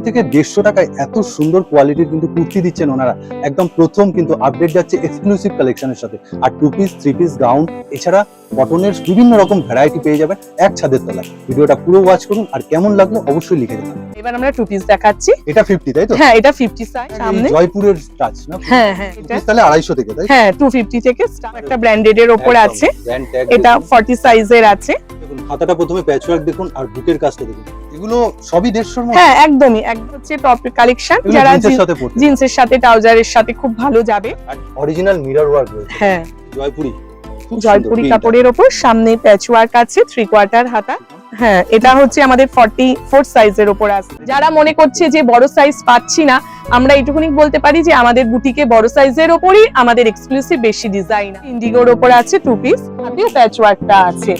আড়াইশো থেকে দেড়শো টাকায় এত সুন্দর কোয়ালিটির কিন্তু কুর্তি দিচ্ছেন ওনারা। একদম প্রথম কিন্তু আপডেট যাচ্ছে এক্সক্লুসিভ কালেকশনের সাথে। আর two piece three piece gown এছাড়া কটনের বিভিন্ন রকম ভ্যারাইটি পেয়ে যাবেন এক ছাদের তলায়। ভিডিওটা পুরো ওয়াচ করুন আর কেমন লাগল অবশ্যই লিখে দেবেন এবার আমরা টু পিস দেখাচ্ছি। এটা ফিফটি তাই তো? হ্যাঁ এটা ফিফটি সাইজ সামনে। জয়পুরের টাচ না? হ্যাঁ হ্যাঁ এটা। তাহলে আড়াইশো থেকে তাই হ্যাঁ টু ফিফটি থেকে একটা ব্র্যান্ডেড এর ওপর আছে। এটা দেখুন। ফর্টি সাইজের আছে। দেখুন প্রথমে প্যাচওয়ার্ক দেখুন আর বুকের কাজটা দেখুন। এগুলো সবই দেড়শোর মধ্যে হ্যাঁ একদমই। একদম হচ্ছে টপ কালেকশন যারা জিন্সের সাথে পড়তে জিন্সের সাথে ট্রাউজারের সাথে খুব ভালো যাবে। আর অরিজিনাল মিরর ওয়ার্ক রয়েছে। হ্যাঁ। জয়পুরি। জয়পুরি কাপড়ের ওপর সামনে প্যাচ ওয়ার্ক আছে থ্রি কোয়ার্টার হাতা। হ্যাঁ এটা হচ্ছে আমাদের ফর্টি ফোর সাইজের ওপর আছে। যারা মনে করছে যে বড় সাইজ পাচ্ছি না আমরা এইটুকুনি বলতে পারি যে আমাদের বুটিকে বড় সাইজের ওপরই আমাদের এক্সক্লুসিভ বেশি ডিজাইন ইন্ডিগোর ওপর আছে টু পিস হাতেও প্যাচ ওয়ার্কটা আছে।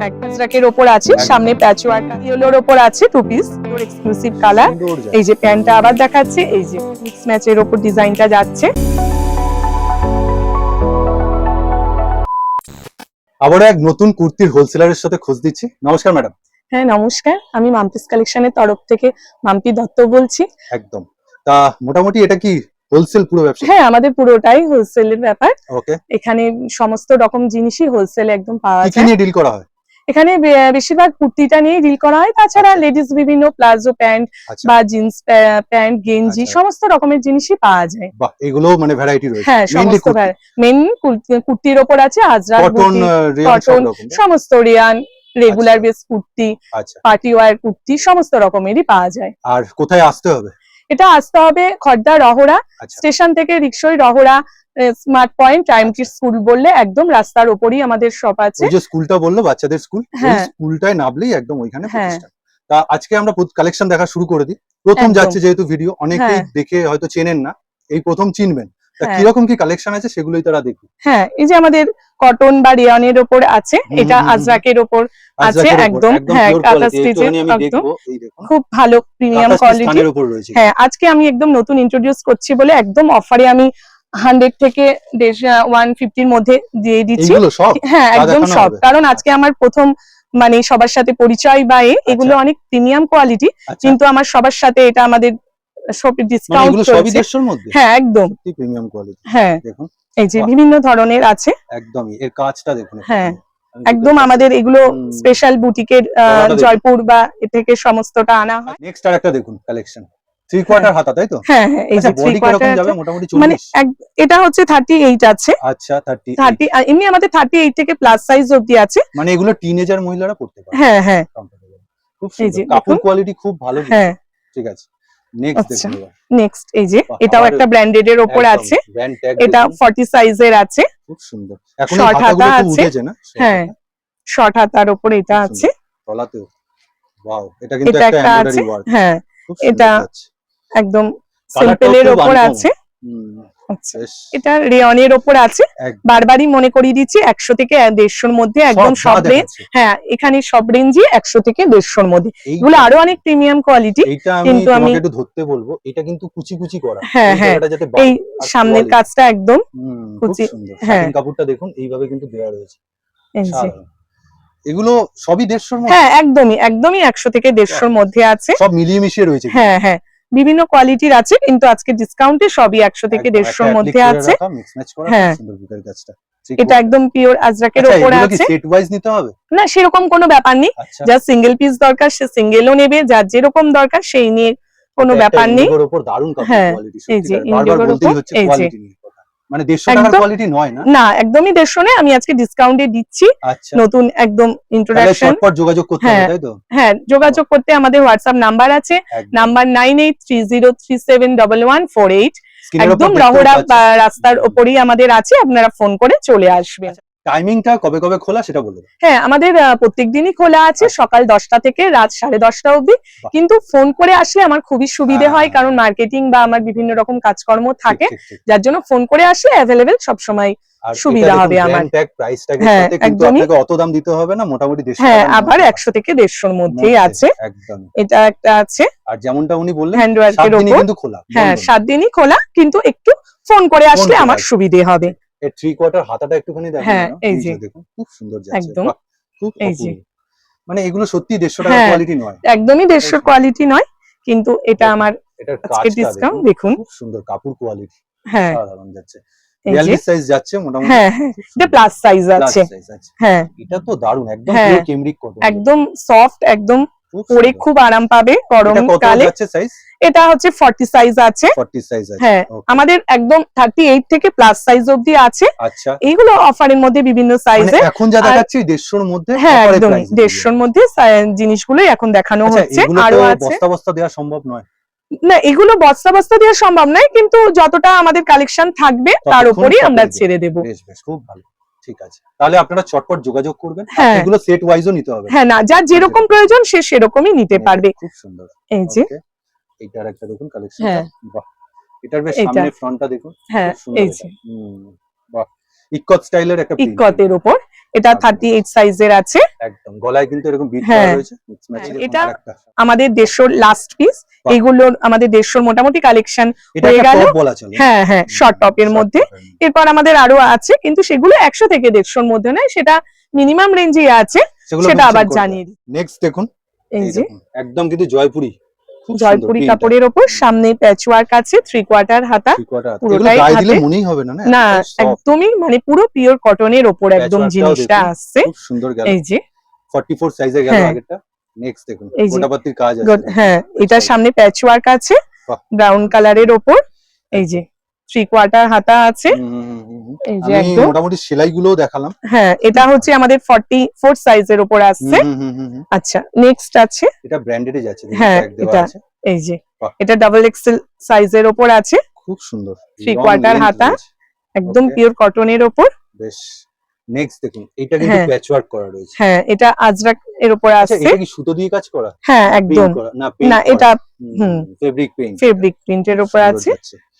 প্যাচরাকের ওপর আছে সামনে প্যাচ ওয়ার্ক ইয়েলোর ওপর আছে টু পিস এক্সক্লুসিভ কালার এই যে প্যান্টটা আবার দেখাচ্ছে এই যে মিক্স ম্যাচের ওপর ডিজাইনটা যাচ্ছে। আবারও এক নতুন কুর্তির হোলসেলারের সাথে খোঁজ দিচ্ছি। নমস্কার ম্যাডাম হ্যাঁ নমস্কার। আমি মাম্পিস কালেকশনের তরফ থেকে মাম্পি দত্ত বলছি। একদম। তা মোটামুটি এটা কি হোলসেল পুরো ব্যবসা? হ্যাঁ আমাদের পুরোটাই হোলসেলের ব্যাপার। ওকে এখানে সমস্ত রকম জিনিসই হোলসেল একদম পাওয়া কি কি নিয়ে ডিল করা হয়? এখানে বেশিরভাগ কুর্তিটা নিয়ে ডিল করা হয়। তাছাড়া আচ্ছা। লেডিস বিভিন্ন প্লাজো প্যান্ট আচ্ছা। বা জিন্স প্যান্ট গেঞ্জি আচ্ছা। সমস্ত রকমের জিনিসই পাওয়া যায়। এগুলো মানে ভ্যারাইটি রয়েছে। হ্যাঁ সমস্ত মেন কুর্তির ওপর আছে আজরাক কটন সমস্ত রিয়ান রেগুলার আচ্ছা। বেস কুর্তি আচ্ছা। পার্টি ওয়ার কুর্তি সমস্ত রকমেরই পাওয়া যায়। আর কোথায় আসতে হবে? এটা আসতে হবে খর্দা রহরা আচ্ছা। স্টেশন থেকে রিক্সই রহরা স্মার্ট পয়েন্ট টাইম কি স্কুল বললে একদম রাস্তার ওপরই আমাদের শপ আছে ওই যে স্কুলটা বলল বাচ্চাদের স্কুল হ্যাঁ। স্কুলটায় নামলেই একদম ওইখানে হ্যাঁ। তা আজকে আমরা কালেকশন দেখা শুরু করে দিই প্রথম যাচ্ছে যেহেতু ভিডিও অনেকেই হ্যাঁ। দেখে হয়তো চেনেন না এই প্রথম চিনবেন তা। কীরকম কি কালেকশন আছে সেগুলোই তারা দেখুন হ্যাঁ এই যে আমাদের কটন বা রেয়নের ওপর আছে এটা। আজরাকের ওপর আছে একদম, হ্যাঁ, কাঁথা আমি একদম। দেখব। খুব ভালো প্রিমিয়াম কোয়ালিটি রয়েছে হ্যাঁ আজকে আমি একদম নতুন ইন্ট্রোডিউস করছি বলে একদম অফারে আমি হান্ড্রেড থেকে ওয়ান ফিফটির মধ্যে দিয়ে দিচ্ছি। হ্যাঁ একদম সব। কারণ আজকে আমার প্রথম মানে সবার সাথে পরিচয় বা এ, এগুলো আচ্ছা। অনেক প্রিমিয়াম কোয়ালিটি আচ্ছা। কিন্তু আমার সবার সাথে এটা আমাদের সব মানে ডিসকাউন্ট হ্যাঁ একদম। Premium quality. হ্যাঁ। দেখুন। এই যে বিভিন্ন ধরনের আছে। একদমই। এর কাজটা দেখুন হ্যাঁ, একদম আমাদের এগুলো স্পেশাল বুটিকের জয়পুর বা এ থেকে সমস্তটা আনা হয়। নেক্সট আর একটা দেখুন কালেকশন থ্রি কোয়ার্টার হাতা তাই তো? হ্যাঁ হ্যাঁ এই যে আচ্ছা থ্রি বডি কীরকম যাবে? মোটামুটি মানে এটা হচ্ছে থার্টি এইট আছে। আচ্ছা থার্টি থার্টি এমনি আমাদের থার্টি এইট থেকে প্লাস সাইজ অব্দি আছে। মানে এগুলো টিনেজার মহিলারা পড়তে পারে। হ্যাঁ হ্যাঁ। খুব সুন্দর। কাপড় কোয়ালিটি খুব ভালো হ্যাঁ। ঠিক আছে। নেক্সট আচ্ছা। নেক্সট এই যে এটাও একটা ব্র্যান্ডেড এর একদম, আছে। এটা দেখুন, ফর্টি সাইজের আছে। খুব সুন্দর। এখন হাতাগুলো হাতা আছে। হ্যাঁ, শর্ট হাতার ওপর এটা আছে। তলাতেও। ওয়াও এটা কিন্তু একটা এমব্রয়ডারি ওয়ার্ক হ্যাঁ। এটা-। একদম সিম্পলের খুব ওপর আছে। আচ্ছা। এটা রেয়নের ওপর আছে। বারবারই মনে করিয়ে দিচ্ছি একশো থেকে দেড়শোর মধ্যে একদম সব রেঞ্জ হ্যাঁ এখানে সব রেঞ্জই একশো থেকে দেড়শোর মধ্যে। এগুলো আরও অনেক প্রিমিয়াম কোয়ালিটি কিন্তু আমি- একটু ধরতে বলব। এটা কিন্তু কুচি কুচি করা। হ্যাঁ, হ্যাঁ, এই সামনের কাজটা একদম কুচি, হ্যাঁ। কাপড়টা দেখুন এইভাবে কিন্তু দেওয়া রয়েছে। এগুলো সবই দেড়শোর মধ্যে? হ্যাঁ একদমই একদমই একশো থেকে দেড়শোর মধ্যে আছে। সব মিলিয়ে মিশিয়ে রয়েছে হ্যাঁ হ্যাঁ। বিভিন্ন কোয়ালিটির আছে কিন্তু আজকে ডিসকাউন্টে সবই একশো থেকে দেড়শোর মধ্যে আছে। হ্যাঁ। এটা একদম পিওর আজরাকের উপরে ওপরে আছে। সেট ওয়াইজ নিতে হবে? না সেরকম কোনো ব্যাপার নেই। যা সিঙ্গেল পিস দরকার সে সিঙ্গেলও নেবে যার যেরকম দরকার সেই নিয়ে কোনো ব্যাপার নেই। হ্যাঁ, এই যে ইন্ডিগোর উপর, এই যে। মানে দেড়শো টাকার একদম- কোয়ালিটি নয় না? না একদমই দেড়শো নেই আমি আজকে ডিসকাউন্টে দিচ্ছি। আচ্ছা। নতুন একদম তাহলে ইন্ট্রোডাকশন চটপট যোগাযোগ করতে হবে হ্যাঁ। তাই তো? হ্যাঁ যোগাযোগ করতে আমাদের হোয়াটসঅ্যাপ নাম্বার আছে। Number nine eight three zero three seven double one four eight Screen এর ওপর একদম দেখতেও রহরা রাস্তার ওপরেই আমাদের আছে আপনারা ফোন করে চলে আসবেন। টাইমিংটা কবে কবে খোলা সেটা বলে দাও। হ্যাঁ আমাদের প্রত্যেক দিনই খোলা আছে আচ্ছা। সকাল দশটা থেকে রাত সাড়ে দশটা অবধি কিন্তু ফোন করে আসলে আমার খুবই সুবিধে হয় হ্যাঁ। কারণ মার্কেটিং বা আমার বিভিন্ন রকম কাজকর্ম থাকে। যার জন্য ফোন করে আসলে অ্যাভেলেবেল সবসময় সুবিধা হবে আমার। হ্যাঁ, একদমই। অত দাম দিতে হবে না মোটামুটি হ্যাঁ আবার একশো থেকে দেড়শোর মধ্যেই আছে এটা একটা আছে আর যেমনটা উনি বললেন হ্যান্ড সাত ওয়ার্কের দিনই ওপর খোলা হ্যাঁ সাত দিনই খোলা কিন্তু একটু ফোন করে আসলে আমার সুবিধে হবে এর থ্রি কোয়ার্টার হাতাটা একটুখানি দেখেন হ্যাঁ, এই যে। দেখুন খুব সুন্দর যাচ্ছে। একদম। খুব এই যে। মানে এগুলো সত্যি দেড়শো টাকার হ্যাঁ। কোয়ালিটি নয়। একদমই দেড়শোর এই- কোয়ালিটি নয় কিন্তু এটা আমার আজকে ডিসকাউন্ট দেখুন, খুব সুন্দর কাপড় কোয়ালিটি হ্যাঁ। সাধারণ যাচ্ছে। 42 সাইজ যাচ্ছে মোটামুটি। হ্যাঁ হ্যাঁ এটা প্লাস সাইজ আছে। হ্যাঁ। এটা তো দারুণ একদম হ্যাঁ, কটন একদম সফট একদম পরে খুব আরাম পাবে গরমকালে। এটা হচ্ছে ফর্টি সাইজ আছে। 40 সাইজ আছে হ্যাঁ আমাদের একদম থার্টি এইট থেকে প্লাস সাইজ অবধি আছে। আচ্ছা। এইগুলো অফারের মধ্যে বিভিন্ন মানে সাইজে এখন যা দেখাচ্ছি 150 এর মধ্যে হ্যাঁ offer এ একদমই দেড়শোর মধ্যে জিনিসগুলোই এখন দেখানো আচ্ছা হচ্ছে। আরও আছে। বস্তা বস্তা দেওয়া সম্ভব নয়। না এগুলো বস্তা বস্তা দেওয়া সম্ভব নয় কিন্তু যতটা আমাদের কালেকশন থাকবে তার উপরেই আমরা ছেড়ে দেব। বেশ বেশ খুব ভালো। ঠিক আছে। তাহলে আপনারা চটপট যোগাযোগ করবেন। হ্যাঁ। এগুলো সেট ওয়াইজও নিতে হবে। হ্যাঁ না যার যেরকম প্রয়োজন সে সেরকমই নিতে পারবে। খুব সুন্দর। এই যে। এইটার একটা দেখুন কালেকশন হ্যাঁ। বাহ। এটার বেশ। সামনে ফ্রন্টটা দেখুন। হ্যাঁ এই যে। বাহ। ইকত স্টাইলের একটা ইকতের উপর। এটা। থার্টি এইট সাইজের আছে। একদম। গলায় কিন্তু এরকম বিট হ্যাঁ। করা রয়েছে। হ্যাঁ, এটা আমাদের দেড়শোর লাস্ট পিস বাহ। এগুলোর আমাদের দেড়শোর মোটামুটি কালেকশন হয়ে গেল? হ্যাঁ হ্যাঁ শর্ট টপ এর মধ্যে। এরপর আমাদের আরও আছে কিন্তু সেগুলো একশো থেকে দেড়শোর মধ্যে নয় সেটা মিনিমাম রেঞ্জে আছে। সেটা আবার জানিয়ে নেক্সট দেখুন। এই যে। একদম কিন্তু জয়পুরি। জয়পুরি কাপড়ের ওপর সামনে প্যাচ ওয়ার্ক আছে থ্রি কোয়ার্টার হাতা। পুরোটাই হাতে। মনেই হবে না একদমই মানে পুরো পিওর কটনের ওপর একদম জিনিসটা আসছে। সুন্দর গেল। এই যে। 44 সাইজে গেল হ্যাঁ। আগেরটা। নেক্সট দেখুন এই গোটাপাতির কাজ আছে। হ্যাঁ এটার সামনে প্যাচ ওয়ার্ক আছে ব্রাউন কালারের ওপর। এই যে থ্রি কোয়ার্টার হাতা আছে। এই যে একদম। মোটামুটি দেখালাম। হ্যাঁ এটা হচ্ছে আমাদের ফর্টি ফোর সাইজের ওপর আসছে। আচ্ছা নেক্সট আছে। এটা ব্র্যান্ডেডই যাচ্ছে হ্যাঁ, এটা। এই যে এটা ডাবল এক্সেল সাইজের ওপর আছে। খুব সুন্দর। Quarter length হাতা। একদম. পিওর কটনের ওপর বেশ। নেক্সট দেখুন এটা কিন্তু। প্যাচওয়ার্ক করা রয়েছে। হ্যাঁ এটা আজরাক এর ওপর আচ্ছা আসছে। এটা কি সুতো দিয়ে কাজ করা? হ্যাঁ একদম। না না এটা। ফেব্রিক পেইন্ট ফেব্রিক প্রিন্টের ওপর আছে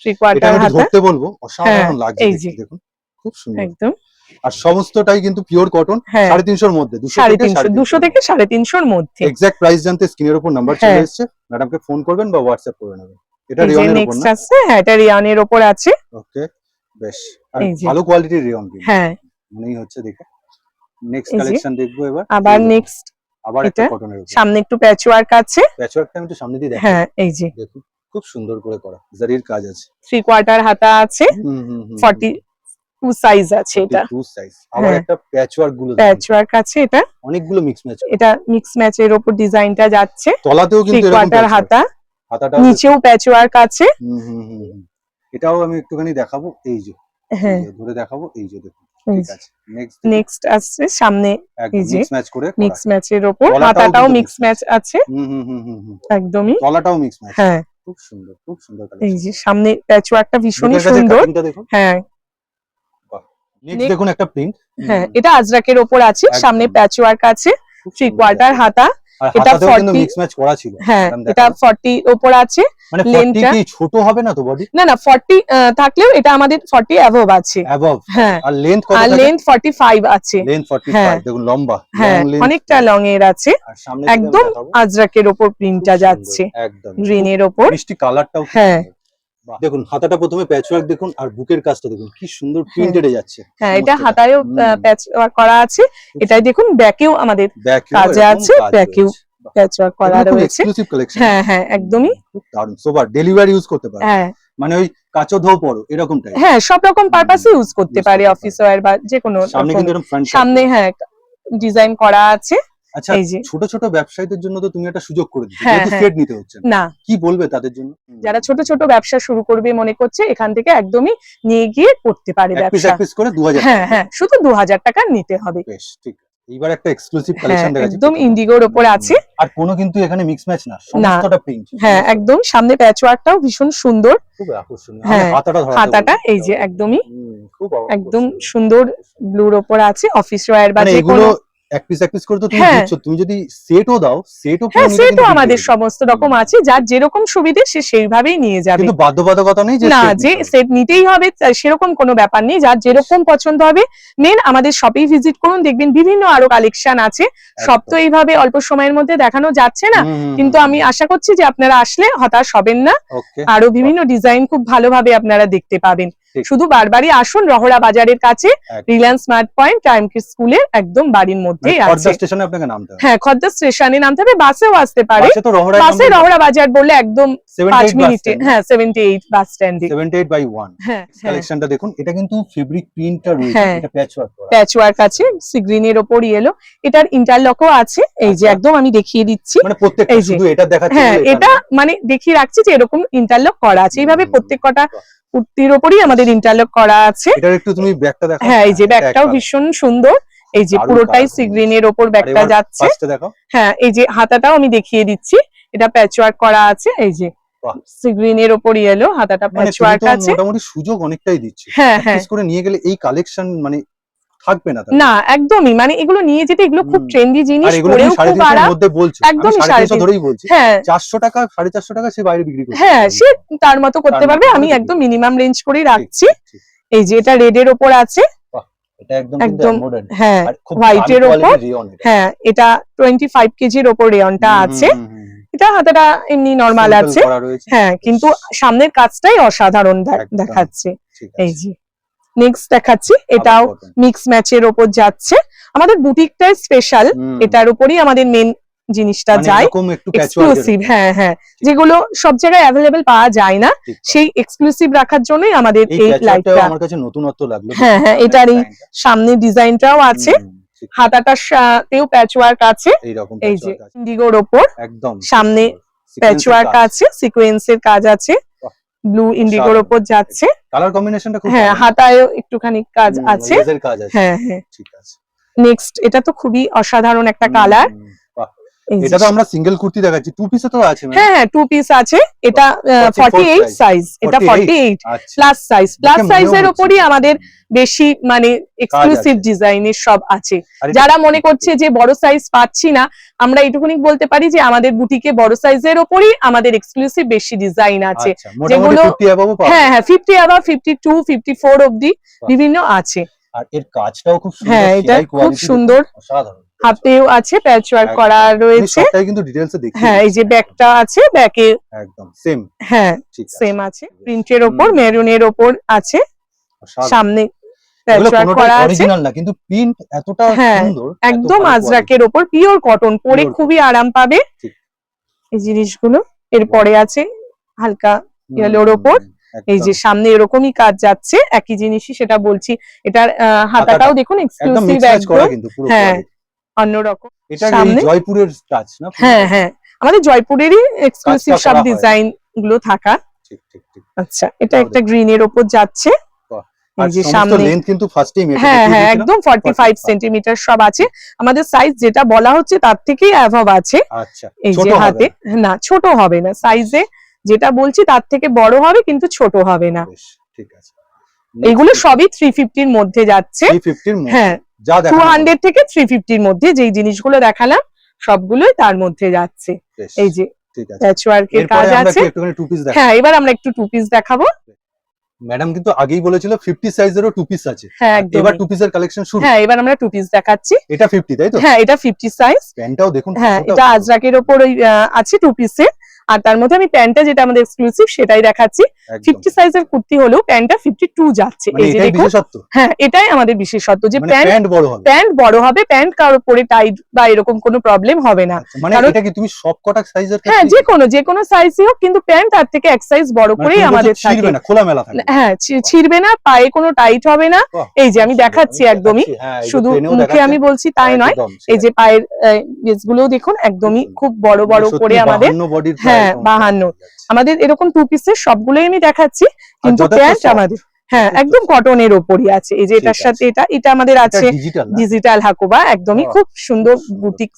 থ্রি কোয়ার্টার হাতা। ধরতে বলব অসাধারণ লাগছে এই দেখতে, যে। দেখুন খুব সুন্দর। একদম। আর সমস্তটাই কিন্তু পিওর কটন হ্যাঁ। সাড়ে তিনশোর মধ্যে দুশো থেকে সাড়ে তিনশোর মধ্যে। এক্সাক্ট প্রাইস জানতে স্ক্রিনের উপর নাম্বার চলে হ্যাঁ। এসেছে। ম্যাডামকে ফোন করবেন বা হোয়াটসঅ্যাপ করে নেবেন। এটা রেয়নের উপর না? আছে হ্যাঁ এটা রিয়ানের ওপর আছে। ওকে বেশ। আর ভালো কোয়ালিটির রেয়ন হ্যাঁ। মনেই হচ্ছে দেখে। নেক্সট কালেকশন দেখব এবার। আবার নেক্সট আবার একটা কটনের উপর। সামনে একটু প্যাচ ওয়ার্ক আছে আমি একটু সামনে দিয়ে হ্যাঁ এই যে। দেখুন খুব সুন্দর করে করা। জারির কাজ আছে। থ্রি কোয়ার্টার হাতা আছে। Hmm hmm hmm forty two size আছে এটা। টু সাইজ আবার হ্যাঁ। একটা গুলো দেখুন, প্যাচ ওয়ার্ক আছে এটা। অনেকগুলো মিক্স ম্যাচ এটা মিক্স ম্যাচের ওপর ডিজাইনটা যাচ্ছে। তলাতেও কিন্তু এরকম কোয়ার্টার হাতা। হাতাটাও নিচেও প্যাচ ওয়ার্ক আছে। হুম হুম হুম। এটাও আমি একটুখানি দেখাবো। এই যে। হ্যাঁ। ধরে দেখাবো। এই যে দেখুন। ঠিক আছে নেক্সট আসছে সামনে এই যে, ম্যাচ করে মিক্স ম্যাচের ওপর। গলাটাও মিক্স ম্যাচ আছে। হুম হুম হুম হুম হুম। একদমই। তলাটাও মিক্স ম্যাচ হ্যাঁ। খুব সুন্দর খুব সুন্দর এই যে সামনে প্যাচ ওয়ার্কটা ভীষণই সুন্দর। হ্যাঁ। নেক্সট দেখুন একটা প্রিন্ট হ্যাঁ এটা আজরাকের ওপর আছে। সামনে প্যাচ ওয়ার্ক আছে। থ্রি কোয়ার্টার হাতা। এটা 40 মিক্স ম্যাচ করা ছিল হ্যাঁ এটা দেখাবো। ফর্টি ওপর আছে মানে 40 কি ছোট হবে না তো বডি না থাকলেও এটা আমাদের আছে। হ্যাঁ। আর লেন্থ কত আর লেন্থ ফর্টি ফাইভ আছে। লেন্থ 45 হ্যাঁ। দেখুন লম্বা। হ্যাঁ অনেকটা লং এর আছে। একদম আজরাকের ওপর প্রিন্টটা যাচ্ছে। একদম। গ্রিনের ওপর। মিষ্টি কালারটাও হ্যাঁ। দেখুন হাতাটা প্রথমে প্যাচওয়ার্ক দেখুন আর বুকের কাজটা দেখুন কি সুন্দর প্রিন্টেডে যাচ্ছে। হ্যাঁ এটা হাতায়ও। প্যাচ করা আছে। এটাই দেখুন ব্যাকেও আমাদের কাজে আছে, ব্যাকেও। প্যাচ ওয়ার্ক করা রয়েছে। হ্যাঁ হ্যাঁ একদমই। দারুণ। সোবার ডেলিভারি ইউজ করতে পারে। হ্যাঁ। মানে ওই কাচো ধোও পরো এরকম টাইপ হ্যাঁ সব রকম পারপাসে ইউজ করতে পারে অফিস ওয়্যার বা যে কোনো সামনে কিন্তু সামনে হ্যাঁ ডিজাইন করা আছে। আচ্ছা এই যে। ছোট ছোট ব্যবসায়ীদের জন্য তো তুমি একটা সুযোগ করে দিচ্ছ হ্যাঁ, যেহেতু হ্যাঁ। সেট নিতে হচ্ছে না। না। কি বলবে তাদের জন্য? যারা ছোট ছোট ব্যবসা শুরু করবে মনে করছে এখান থেকে একদমই নিয়ে গিয়ে করতে পারে এক পিস ব্যবসা। এক পিস করে 2000 হ্যাঁ হ্যাঁ শুধু দু হাজার টাকা নিতে হবে। বেশ ঠিক এইবার একটা এক্সক্লুসিভ হ্যাঁ কালেকশন দেখাচ্ছি। একদম ইন্ডিগোর ওপর আছে। আর কোনো কিন্তু এখানে মিক্স ম্যাচ না সমস্তটা প্রিন্ট হ্যাঁ একদম। সামনে প্যাচ ওয়ার্কটাও ভীষণ সুন্দর। খুব আকর্ষণীয়। হ্যাঁ, হাতাটা ধরাতে হাতাটা এই যে একদমই খুব একদম সুন্দর ব্লুর ওপর আছে। অফিস ওয়্যার বা মানে যে এগুলো কোনো এক পিস এক পিস করে তো তুমি হ্যাঁ। দিচ্ছ। তুমি যদি সেটও দাও সেটও হ্যাঁ সেটাও আমাদের সমস্ত রকম আছে যার যেরকম সুবিধে সে সেইভাবেই নিয়ে যাবে। কিন্তু বাধ্যবাধকতা নেই যে না যে সেট নিতেই হবে সেরকম কোনো ব্যাপার নেই। যার যেরকম পছন্দ হবে মেন আমাদের শপেই ভিজিট করুন দেখবেন বিভিন্ন আরও কালেকশন আছে। সব তো এইভাবে অল্প সময়ের মধ্যে দেখানো যাচ্ছে না। কিন্তু আমি আশা করছি যে আপনারা আসলে হতাশ হবেন না। আরও বিভিন্ন ডিজাইন খুব ভালোভাবে আপনারা দেখতে পাবেন। শুধু বারবারই আসুন রহড়া বাজারের কাছে। রিলায়েন্স স্মার্ট পয়েন্ট টাইম স্কুলের একদম বাড়ির মধ্যে আছে। স্টেশনে আপনাকে নামতে হবে। হ্যাঁ খদ্দার স্টেশনে নামতে হবে বাসেও আসতে পারে। বাসে রহড়া বাজার বললে একদম মিনিটে। হ্যাঁ সেভেন্টি এইট বাস স্ট্যান্ডে 78 বাই 1 হ্যাঁ হ্যাঁ। কালেকশনটা দেখুন এটা কিন্তু ফেব্রিক প্রিন্টটা রয়েছে। এটা প্যাচ ওয়ার্ক করা। প্যাচ ওয়ার্ক আছে সি গ্রিনের ওপর ইয়েলো এটার ইন্টারলকও আছে এই যে আচ্ছা। একদম আমি দেখিয়ে দিচ্ছি। মানে প্রত্যেকটা শুধু এটা দেখাচ্ছে হ্যাঁ এটা মানে দেখিয়ে রাখছি যে এরকম ইন্টারলক করা আছে। এইভাবে প্রত্যেক কটা কুর্তির ওপরই আমাদের ইন্টারলক করা আছে। এটার একটু তুমি ব্যাগটা দেখো। হ্যাঁ এই যে ব্যাগটাও ভীষণ সুন্দর। এই যে পুরোটাই সিগ্রিনের ওপর ব্যাগটা যাচ্ছে। দেখো। হ্যাঁ এই যে হাতাটাও আমি দেখিয়ে দিচ্ছি। এটা প্যাচ ওয়ার্ক করা আছে। এই যে ওপর ইয়েলো হাতাটা ওয়ার্ক তো আছে। মোটামুটি সুযোগ অনেকটাই দিচ্ছে। হ্যাঁ হ্যাঁ। করে নিয়ে গেলে এই কালেকশন মানে থাকবে না না একদমই। মানে এগুলো নিয়ে যেতে এগুলো খুব ট্রেন্ডি জিনিস পরেও খুব আরাম। মধ্যে বলছো। একদমই। ধরেই বলছি। হ্যাঁ। চারশো টাকা সাড়ে চারশো টাকা সে বাইরে বিক্রি হ্যাঁ সে তার মতো করতে পারবে। আমি একদম মিনিমাম রেঞ্জ করেই রাখছি। এই যে এটা রেড এর ওপর আছে। এটা একদম একদম হ্যাঁ এর হ্যাঁ এটা টোয়েন্টি ফাইভ কেজির ওপর রেয়নটা আছে। এটা হাতাটা এমনি নর্মাল আছে। হ্যাঁ কিন্তু সামনের কাজটাই অসাধারণ দেখাচ্ছে। এই যে। নেক্সট দেখাচ্ছি। এটাও মিক্স ম্যাচের ওপর যাচ্ছে। আমাদের বুটিকটাই স্পেশাল এটার উপরই আমাদের মেন জিনিসটা মানে যায়। এক্সক্লুসিভ হ্যাঁ হ্যাঁ। যেগুলো সব জায়গায় অ্যাভেলেবেল পাওয়া যায় না। সেই এক্সক্লুসিভ রাখার জন্যই আমাদের এই লাইটটা আমার কাছে নতুনত্ব লাগল। হ্যাঁ হ্যাঁ এটার এই। সামনে ডিজাইনটাও আছে। হাতাটার সাথেও প্যাচ ওয়ার্ক আছে এই যে ইন্ডিগোর ওপর। একদম। সামনে প্যাচ ওয়ার্ক আছে সিকোয়েন্সের কাজ আছে। ব্লু ইন্ডিগোর উপর ওপর যাচ্ছে। কালার কম্বিনেশনটা খুব হ্যাঁ। হাতায়ও একটুখানি কাজ আছে। কাজ আছে। হ্যাঁ হ্যাঁ। ঠিক আছে। নেক্সট এটা তো খুবই অসাধারণ একটা কালার। এটা তো আমরা সিঙ্গেল কুর্তি দেখাচ্ছি। টু পিসে তো আছে হ্যাঁ হ্যাঁ টু পিস আছে। এটা 44 ফর্টি এইট সাইজ এটা 48 ফর্টি এইট আচ্ছা প্লাস সাইজ প্লাস সাইজের। ওপরই আমাদের বেশি মানে এক্সক্লুসিভ। ডিজাইনের সব আছে। যারা মনে করছে যে বড় সাইজ পাচ্ছি না আমরা এটুকুনি বলতে পারি যে আমাদের বুটিকে বড় সাইজের ওপরই আমাদের এক্সক্লুসিভ বেশি ডিজাইন আছে। আচ্ছা যেগুলো- 50 হ্যাঁ হ্যাঁ ফিফটি আবার ফিফটি টু ফিফটি ফোর অব্দি বিভিন্ন আছে। আর এর কাজটাও খুব সুন্দর। হ্যাঁ, এটা খুব সুন্দর। অসাধারণ। হাতেও আছে প্যাচ ওয়ার্ক করা রয়েছে। সবটাই কিন্তু ডিটেইলসে দেখি হ্যাঁ এই যে ব্যাগটা আছে ব্যাগে একদম সেম হ্যাঁ সেম আছে। প্রিন্টের ওপর। মেরুনের ওপর আছে। সামনে হ্যাঁ, একদম আজরাকের ওপর পিওর কটন পরে খুবই আরাম পাবে। এই জিনিসগুলো এরপরে আছে হালকা। ওপর, এই যে সামনে এরকমই কাজ যাচ্ছে একই জিনিসই সেটা বলছি। এটার হাতাটাও দেখুন এক্সক্লুসিভ একদম। হ্যাঁ। অন্যরকম এটা জয়পুরের টাচ না? হ্যাঁ হ্যাঁ। আমাদের জয়পুরেরই এক্সক্লুসিভ সব ডিজাইনগুলো থাকা। ঠিক ঠিক ঠিক। আচ্ছা এটা একটা গ্রিনের ওপর যাচ্ছে। বাহ। এই আর যে সমস্ত সামনে লেন্থ কিন্তু ফার্স্ট টাইম এটা হ্যাঁ হ্যাঁ একদম ফর্টি ফাইভ 45 সেন্টিমিটার সব আছে। আমাদের সাইজ যেটা বলা হচ্ছে তার থেকেই অ্যাভব আছে। আচ্ছা এই যে হাতে না ছোট হবে না। সাইজে যেটা বলছি তার থেকে বড় হবে কিন্তু ছোট হবে না। ঠিক আছে। এগুলো সবই থ্রি ফিফটির মধ্যে যাচ্ছে। 350 হ্যাঁ যা টু হান্ড্রেড থেকে থ্রি ফিফটির মধ্যে যেই জিনিসগুলো দেখালাম সবগুলোই তার মধ্যে যাচ্ছে। এই যে ঠিক আছে। প্যাচ কাজ আছে। হ্যাঁ এবার আমরা একটু টু পিস দেখাবো। ম্যাডাম কিন্তু আগেই বলেছিল 50 সাইজেরও টু পিস আছে। হ্যাঁ এবার টু পিসের কালেকশন শুরু। হ্যাঁ এবার আমরা টু পিস দেখাচ্ছি। এটা 50 তাই তো? হ্যাঁ এটা ফিফটি সাইজ প্যান্টটাও দেখুন হ্যাঁ এটা আজরাকের আহ, আছে টু পিসের আর তার মধ্যে আমি প্যান্টটা যেটা আমাদের এক্সক্লুসিভ সেটাই দেখাচ্ছি। ফিফটি সাইজের কুর্তি হলেও প্যান্টটা ফিফটি টু যাচ্ছে। মানে এই যে দেখুন হ্যাঁ এটাই আমাদের বিশেষত্ব যে মানে প্যান্ট প্যান্ট বড় হবে। প্যান্ট কারোর পরে টাইট বা এরকম কোনো প্রবলেম হবে না। আচ্ছা, মানে কারণ- এটা কি তুমি সব কটা সাইজের হ্যাঁ যে কোনো যে কোনো সাইজই হোক কিন্তু প্যান্ট তার থেকে এক সাইজ বড় করেই আমাদের না খোলা মেলা থাকে। হ্যাঁ ছিঁড়বে না পায়ে কোনো টাইট হবে না। এই যে আমি দেখাচ্ছি একদমই। হ্যাঁ, শুধু মুখে আমি বলছি তাই নয় এই যে। পায়ের গুলোও দেখুন একদমই খুব বড় বড় করে আমাদের 52 বডির প্রায় হ্যাঁ, এরকম 52 দেখা যাচ্ছে। আমাদের এরকম টু পিসের সবগুলোই আমি দেখাচ্ছি কিন্তু প্যান্ট আমাদের হ্যাঁ একদম কটনের ওপরই আছে। এই যে এটার সাথে এটা এটা আমাদের আছে ডিজিটাল হাকুবা একদমই খুব সুন্দর বুটিক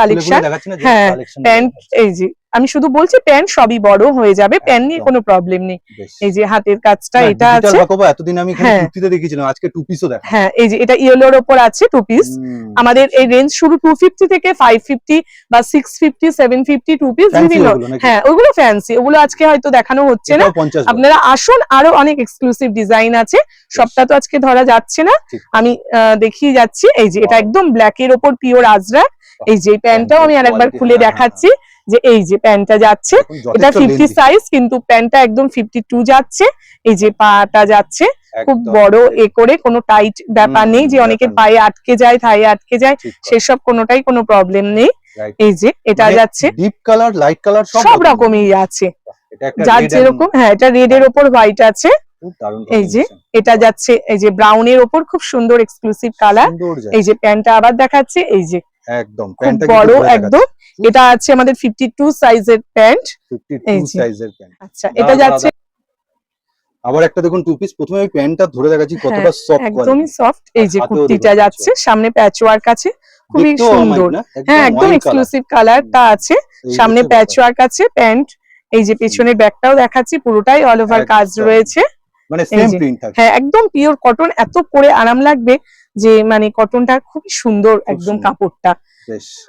কালেকশন হ্যাঁ, প্যান্ট এই যে আমি শুধু বলছি প্যান্ট সবই বড় হয়ে যাবে প্যান্ট নিয়ে কোনো প্রবলেম নেই। এই যে হাতের কাজটা এটা digital আছে। এতদিন আমি এখানে হ্যাঁ। কুর্তিতে দেখিয়েছিলাম আজকে টু পিসও দেখা হ্যাঁ এই যে এটা ইয়েলোর ওপর আছে টু পিস আমাদের এই রেঞ্জ শুরু টু ফিফটি থেকে ফাইভ ফিফটি বা six fifty seven fifty two piece বিভিন্ন হ্যাঁ ওগুলো ফ্যান্সি ওগুলো আজকে হয়তো দেখানো হচ্ছে না। এটাও 50 বডি। আপনারা আসুন আরও অনেক এক্সক্লুসিভ ডিজাইন আছে। সবটা তো আজকে ধরা যাচ্ছে না। আমি দেখিয়ে যাচ্ছি। এই যে এটা একদম ব্ল্যাক এর ওপর পিওর আজরা এই যে প্যান্টটাও আমি আরেকবার খুলে হ্যাঁ, হ্যাঁ, দেখাচ্ছি। যে এই যে প্যান্টটা যাচ্ছে এটা ফিফটি সাইজ কিন্তু প্যান্টটা একদম ফিফটি টু যাচ্ছে এই যে পাটা যাচ্ছে খুব বড় এ করে কোনো টাইট ব্যাপার নেই যে অনেকের পায়ে আটকে যায় থায়ে আটকে যায় সেসব কোনোটাই কোনো প্রবলেম নেই। এই যে এটা মানে যাচ্ছে। ডিপ কালার লাইট কালার সব রকমই আছে। যার যেরকম হ্যাঁ এটা রেড এর ওপর হোয়াইট আছে। এই যে, এটা যাচ্ছে এই যে ব্রাউন এর ওপর খুব সুন্দর এক্সক্লুসিভ কালার এই যে প্যান্টটা আবার দেখাচ্ছে এই যে একদম খুব বড় একদম। এটা আছে আমাদের ফিফটি টু সাইজের প্যান্ট 52 সাইজের প্যান্ট। আচ্ছা এটা যাচ্ছে আবার একটা দেখুন টু পিস প্রথমে আমি প্যান্টটা ধরে দেখাচ্ছি কতটা হ্যাঁ, সফট একদমই সফট এই যে কুর্তিটা যাচ্ছে সামনে প্যাচ ওয়ার্ক আছে খুবই সুন্দর। হ্যাঁ একদম এক্সক্লুসিভ কালারটা আছে সামনে প্যাচ ওয়ার্ক আছে প্যান্ট এই যে পেছনের ব্যাগটাও দেখাচ্ছি পুরোটাই অল ওভার কাজ রয়েছে। মানে সেম প্রিন্ট থাকে হ্যাঁ একদম পিওর কটন এত পরে আরাম লাগবে যে মানে কটনটা খুবই সুন্দর একদম কাপড়টা।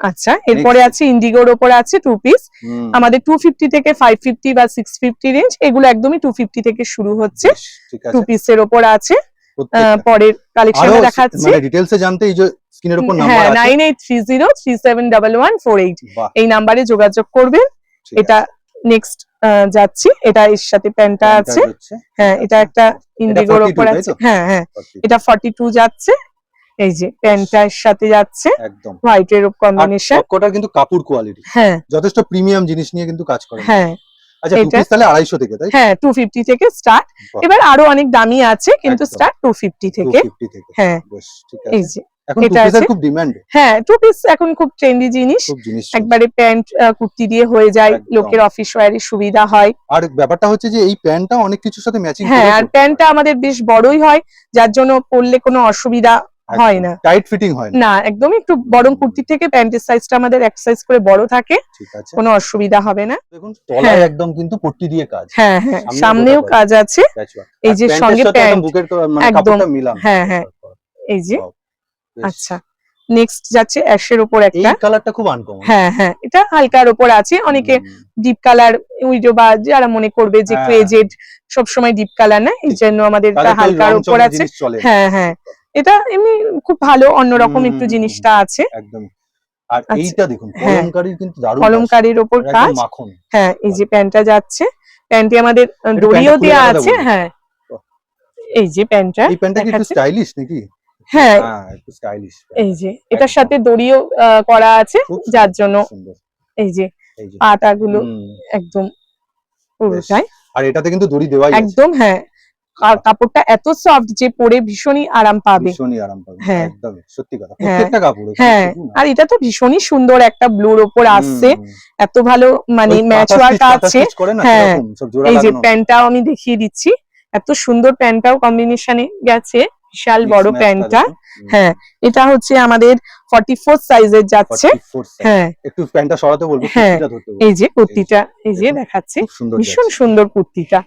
আচ্ছা এরপরে আছে ইন্ডিগোর ওপরে আছে টু পিস আমাদের টু ফিফটি থেকে ফাইভ ফিফটি বা সিক্স ফিফটি রেঞ্জ এগুলো একদমই টু ফিফটি থেকে শুরু হচ্ছে। টু পিসের ওপর আছে। পরের কালেকশন দেখাচ্ছি। মানে ডিটেলস এ জানতে এই যে স্ক্রিনের উপর নাম্বার আছে। Nine eight three zero three seven double one four eight বাহ। এই নাম্বারে যোগাযোগ করবেন। এটা নেক্সট যাচ্ছি। এটা এর সাথে প্যান্টটা আছে। হ্যাঁ এটা একটা ইন্ডিগোর 42 ওপর আছে। হ্যাঁ হ্যাঁ। এটা ফর্টি টু যাচ্ছে। এই যে প্যান্টটার সাথে যাচ্ছে। একদম। হোয়াইট এর কম্বিনেশন সবকটার কিন্তু কাপড় কোয়ালিটি হ্যাঁ। যথেষ্ট প্রিমিয়াম জিনিস নিয়ে কিন্তু কাজ করে হ্যাঁ। আচ্ছা টু পিস তাহলে আড়াইশো থেকে তাই হ্যাঁ টু ফিফটি থেকে স্টার্ট এবার আরও অনেক দামি আছে কিন্তু স্টার্ট টু ফিফটি থেকে। 250 থেকে। হ্যাঁ। বেশ ঠিক এই যে। এখন এটা আছে। খুব ডিমান্ড হ্যাঁ টু পিস এখন খুব ট্রেন্ডি জিনিস। একবারে প্যান্ট কুর্তি দিয়ে হয়ে যায় লোকের অফিস সুবিধা হয়। আর ব্যাপারটা হচ্ছে যে এই প্যান্টটা অনেক কিছুর সাথে ম্যাচিং হ্যাঁ আর প্যান্টটা আমাদের বেশ বড়ই হয় যার জন্য পরলে কোনো অসুবিধা হয় না। টাইট ফিটিং হয় না। একদমই একটু বরং কুর্তি থেকে প্যান্টের সাইজটা আমাদের এক সাইজ করে বড় থাকে কোনো অসুবিধা হবে না। দেখুন তলায় হ্যাঁ। একদম কিন্তু পট্টি দিয়ে কাজ। হ্যাঁ হ্যাঁ সামনেও কাজ আছে। এই যে সঙ্গে প্যান্ট। বুকের মানে একদম। কাপড়টা হ্যাঁ, হ্যাঁ। এই যে। আচ্ছা নেক্সট যাচ্ছে অ্যাশের এই একটা কালারটা খুব আনকমন হ্যাঁ হ্যাঁ এটা হালকার ওপর আছে। অনেকে ডিপ কালার উইডো বা যারা মনে করবে যে হ্যাঁ। সব সময় ডিপ কালার না এই জন্য আমাদের হালকার ওপর আছে। হ্যাঁ হ্যাঁ এটা এমনি খুব ভালো অন্যরকম একটু জিনিসটা আছে। একদম। আর আচ্ছা। এইটা দেখুন হ্যাঁ। কলমকারীর কিন্তু দারুণ কলমকারীর ওপর কাজ, হ্যাঁ এই যে প্যান্টটা যাচ্ছে। প্যান্টে আমাদের দড়িও প্যান্টটা দেওয়া আছে হ্যাঁ। এই যে প্যান্টটা এই প্যান্টটা কি একটু স্টাইলিশ নাকি? হ্যাঁ। হ্যাঁ একটু স্টাইলিশ এই যে এটার সাথে দড়িও করা আছে যার জন্য এই যে যে। একদম পুরোটাই আর এটাতে কিন্তু দড়ি দেওয়াই আছে। একদম হ্যাঁ। কাপড়টা এত সফট যে পরে ভীষণই আরাম পাবে। ভীষণই আরাম পাবে হ্যাঁ। একদম সত্যি কথা। হ্যাঁ। প্রত্যেকটা কাপড় হ্যাঁ। আর এটা তো ভীষণই সুন্দর একটা ব্লুর ওপর আসছে। এত ভালো মানে ম্যাচ ওয়ার্ক আছে। হ্যাঁ। এই যে প্যান্টটাও আমি দেখিয়ে দিচ্ছি। এত সুন্দর প্যান্টটাও কম্বিনেশনে গেছে। বিশাল বড় প্যান্টটা। হ্যাঁ এটা হচ্ছে আমাদের ফর্টি ফোর সাইজের যাচ্ছে। হ্যাঁ। একটু প্যান্টটা সরাতে বলব হ্যাঁ, এই যে কুর্তিটা এই যে দেখাচ্ছি। ভীষণ সুন্দর কুর্তিটা।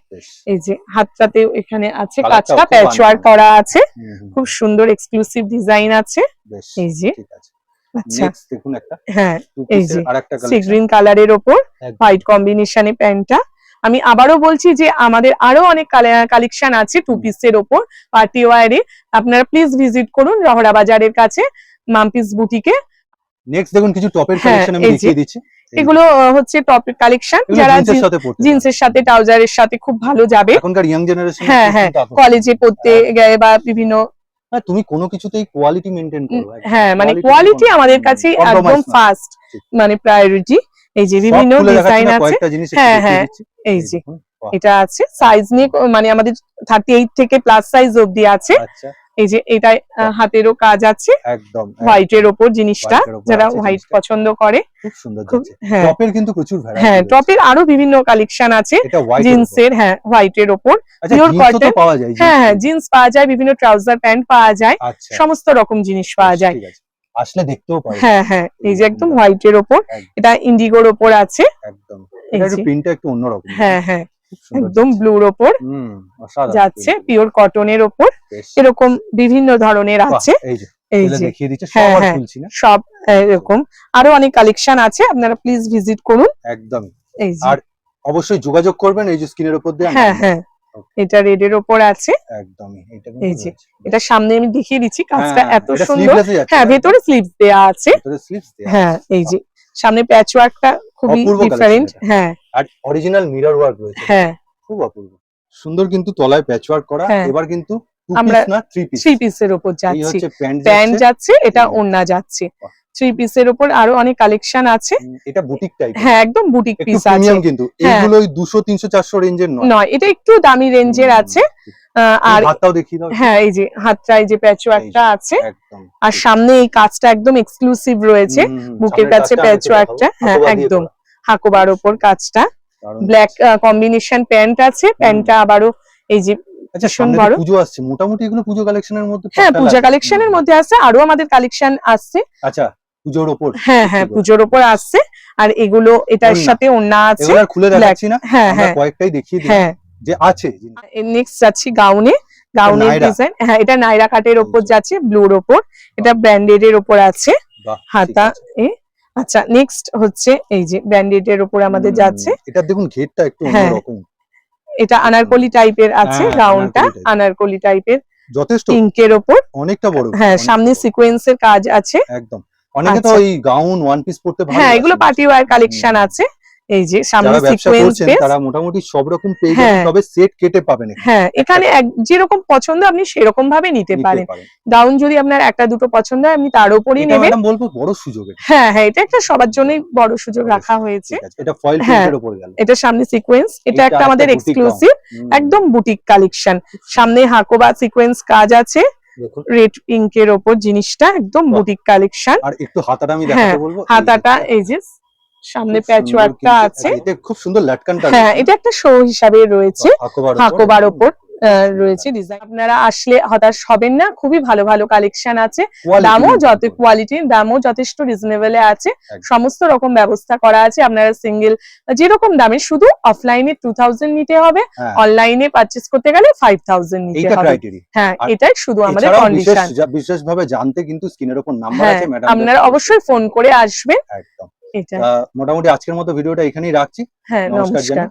এই যে হাতটাতে এখানে আছে কালারটাও কাজটা প্যাচ ওয়ার্ক করা আছে। খুব সুন্দর এক্সক্লুসিভ ডিজাইন আছে। এই যে। আচ্ছা। দেখুন একটা হ্যাঁ এই যে, সি গ্রিন কালারের ওপর হোয়াইট কম্বিনেশনে প্যান্টটা। আমি আবারও বলছি যে আমাদের আরও অনেক কালেকশন আছে টু। পিসের ওপর পার্টি ওয়ারে আপনারা প্লিজ ভিজিট করুন রহরা বাজারের কাছে মাম্পিস বুটিকে নেক্সট দেখুন কিছু টপের হ্যাঁ, কালেকশন আমি দেখিয়ে দিচ্ছি। এগুলো হচ্ছে টপ কালেকশন যারা জিন্সের সাথে ট্রাউজারের সাথে খুব ভালো যাবে। এখনকার ইয়াং জেনারেশন হ্যাঁ, হ্যাঁ, কলেজে পড়তে গেলে বা বিভিন্ন হ্যাঁ তুমি কোনো কিছুতেই কোয়ালিটি মেনটেন করো হ্যাঁ মানে কোয়ালিটি আমাদের কাছে একদম। ফার্স্ট মানে প্রায়োরিটি এই যে বিভিন্ন ডিজাইন আছে। জিনিস হ্যাঁ, হ্যাঁ, এই এই যে এটা আছে। সাইজ নিয়ে মানে আমাদের থার্টি এইট থেকে প্লাস সাইজ অবধি আছে। আচ্ছা। এই যে এটা হাতেরও কাজ আছে। একদম হোয়াইট এর ওপর জিনিসটা এর যারা হোয়াইট পছন্দ করে। খুব সুন্দর হ্যাঁ। টপের কিন্তু প্রচুর ভ্যারাইটি হ্যাঁ টপের আরও বিভিন্ন কালেকশন আছে। হোয়াইট জিন্সের হ্যাঁ হোয়াইট এর ওপর। আচ্ছা জিন্সও তো cotton। পাওয়া যায় হ্যাঁ হ্যাঁ জিন্স। জিন্স পাওয়া যায় বিভিন্ন ট্রাউজার প্যান্ট পাওয়া যায়। আচ্ছা। সমস্ত রকম জিনিস পাওয়া যায়। আসলে দেখতেও পারো হ্যাঁ হ্যাঁ এই যে একদম হোয়াইট এর ওপর। এটা ইন্ডিগোর ওপর আছে। একদম। এটা একটু প্রিন্টটা একটু অন্যরকম। হ্যাঁ হ্যাঁ একদম। ব্লুর ওপর হুম অসাধারণ যাচ্ছে পিওর কটনের ওপর। এরকম বিভিন্ন ধরনের আছে। এই যে দেখিয়ে দিচ্ছে হ্যাঁ, সব আর হ্যাঁ। খুলছি না। সব এরকম। আরও অনেক কালেকশন আছে আপনারা প্লিজ ভিজিট করুন। একদম। এই আর অবশ্যই যোগাযোগ করবেন এই যে স্ক্রিনের উপর দিয়ে হ্যাঁ হ্যাঁ। এটা রেড এর ওপর আছে। একদমই এটা এই যে, এটা সামনে আমি দেখিয়ে দিচ্ছি কাজটা হ্যাঁ, এত সুন্দর। হ্যাঁ ভেতরে স্লিভস দেয়া আছে। হ্যাঁ এই যে সামনে প্যাচ ওয়ার্কটা খুবই ডিফারেন্ট হ্যাঁ। আর অরিজিনাল মিরর ওয়ার্ক রয়েছে। হ্যাঁ। খুব অপূর্ব। সুন্দর কিন্তু তলায় প্যাচ ওয়ার্ক করা হ্যাঁ। এবার কিন্তু আমরা না থ্রি পিস থ্রি পিসের উপর যাচ্ছি। প্যান্ট যাচ্ছে। এটা। ওড়না যাচ্ছে। থ্রি পিসের উপর আরও অনেক কালেকশন আছে। এটা বুটিক টাইপ হ্যাঁ একদম বুটিক পিস আছে। কিন্তু। এইগুলো ওই দুশো তিনশো চারশো রেঞ্জের নয়। নয় এটা একটু দামি রেঞ্জের আছে। আর হাতটাও দেখিয়ে দাও। হ্যাঁ এই যে হাতটায় যে প্যাচ ওয়ার্কটা আছে। একদম। আর সামনে এই কাজটা একদম এক্সক্লুসিভ রয়েছে। বুকের কাছে কাজটা প্যাচ আমি ওয়ার্কটা দেখাবো, হ্যাঁ একদম। হাকোবার ওপর কাজটা। ব্ল্যাক কম্বিনেশন প্যান্ট আছে। প্যান্টটা আবারও এই যে আচ্ছা সামনে পুজো আসছে। মোটামুটি এগুলো পুজো কালেকশনের মধ্যে হ্যাঁ পূজা কালেকশনের মধ্যে আছে। আরও আমাদের কালেকশন আসছে। আচ্ছা। পুজোর ওপর হ্যাঁ হ্যাঁ পুজোর ওপর আসছে আর এগুলো এটার সাথে ওড়না আছে এগুলো খুলে দেখাচ্ছি না হ্যাঁ হ্যাঁ। কয়েকটাই দেখিয়ে দিই হ্যাঁ। যে আছে নেক্সট যাচ্ছি গাউনে। গাউনের ডিজাইন হ্যাঁ এটা নাইরা কাটের ওপর যাচ্ছে ব্লুর ওপর। এটা ব্র্যান্ডেড এর ওপর আছে হাতা এ আচ্ছা নেক্সট হচ্ছে এই যে ব্র্যান্ডেড এর ওপর আমাদের যাচ্ছে। এটা দেখুন ঘেরটা একটু হ্যাঁ। অন্যরকম। এটা আনারকলি টাইপের আছে হ্যাঁ, গাউনটা আনারকলি টাইপের যথেষ্ট। পিঙ্কের ওপর। অনেকটা বড়। হ্যাঁ সামনে। সিকোয়েন্সের কাজ আছে। একদম। অনেকে তো আচ্ছা। ওই গাউন ওয়ান পিস পড়তে ভালো হ্যাঁ এগুলো পার্টি ওয়্যার কালেকশন আছে। এই যে সামনে সিকোয়েন্স তারা মোটামুটি সব রকম পেয়ে যাবেন হ্যাঁ। তবে সেট কেটে পাবেন এখানে, হ্যাঁ এখানে যেরকম পছন্দ আপনি সেরকম ভাবে নিতে পারেন। গাউন যদি আপনার একটা দুটো পছন্দ হয় আপনি তার উপরই নেবেন। ম্যাডাম বলব বড় সুযোগ হ্যাঁ হ্যাঁ এটা একটা সবার জন্যই বড় সুযোগ রাখা হয়েছে। এটা ফয়েল। প্রিন্টের উপর গেল। এটা সামনে সিকোয়েন্স এটা একটা আমাদের এক্সক্লুসিভ একদম বুটিক কালেকশন সামনে হাকোবা সিকোয়েন্স কাজ আছে। রেড পিঙ্কের ওপর জিনিসটা একদম। বুটিক কালেকশন আর একটু হাতাটা আমি হ্যাঁ, দেখাতে বলব। হাতাটা এই যে সামনে প্যাচওয়ার্কটা প্যাচ ওয়ার্কটা আছে। খুব সুন্দর লাটকানটা হ্যাঁ এটা একটা শো হিসাবে রয়েছে হাকোবার উপর। ওপর রয়েছে ডিজাইন আপনারা আসলে হতাশ হবেন না খুবই ভালো ভালো কালেকশন আছে। দামও যত উপর। কোয়ালিটির দামও যথেষ্ট রিজনেবলে আছে। সমস্ত রকম ব্যবস্থা করা আছে। আপনারা সিঙ্গেল যেরকম দামে শুধু অফলাইনে টু থাউজেন্ড নিতে হবে। হ্যাঁ, অনলাইনে পারচেস করতে গেলে ফাইভ থাউজেন্ড নিতে হবে। হ্যাঁ এটাই শুধু আমাদের কন্ডিশন বিশেষভাবে জানতে কিন্তু স্ক্রিনের উপর নাম্বার হ্যাঁ আছে ম্যাডাম আপনারা অবশ্যই ফোন করে আসবেন। একদম। এটা। মোটামুটি আজকের মতো ভিডিওটা এখানেই রাখছি। হ্যাঁ নমস্কার।